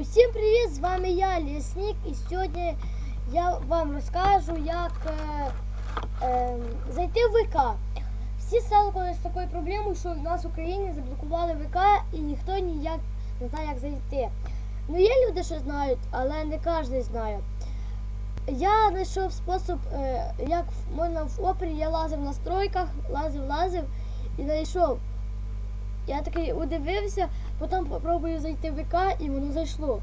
Усім привіт! З вами я, Лісник, і сьогодні я вам розкажу, як е, е, зайти в ВК. Всі сталкувалися з такою проблемою, що в нас в Україні заблокували ВК і ніхто ніяк не знає, як зайти. Ну, є люди, що знають, але не кожен знає. Я знайшов спосіб, е, як можна в опері, я лазив в настройках, лазив, лазив і знайшов. Я такий удивився, потім попробую зайти в ВК і воно зайшло.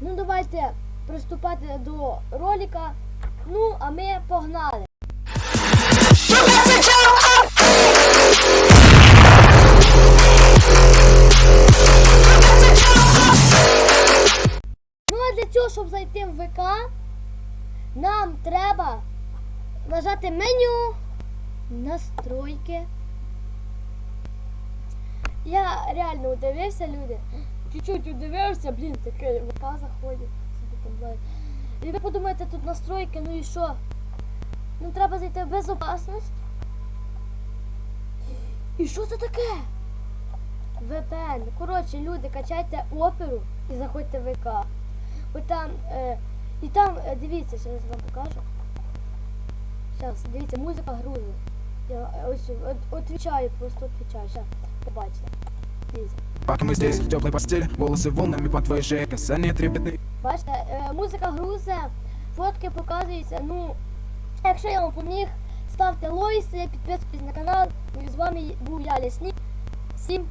Ну давайте приступати до ролика. Ну, а ми погнали. Ну а для цього, щоб зайти в ВК, нам треба нажати меню, настройки. Я реально удивився, люди. Чуть-чуть удивився, блін, таке ВК заходить. І ви подумаєте, тут настройки, ну і що? Ну треба зайти в безопасність. І що це таке? VPN. Коротше, люди, качайте оперу і заходьте в ВК. Ось там, е, і там, е, дивіться, зараз вам покажу. Зараз, дивіться, музика грузить. Я е, ось от, отвічаю, просто отвічаю. Зараз, побачите. Дивіться. Пока мы здесь, в теплой постели, волосы волнами по твоей шее, касания трепетные. Бачите, е, музика грузе, фотки показуються. Ну, якщо я вам поміг, ставте лойси, підписуйтесь на канал. Ну і з вами був я Лісник. Всім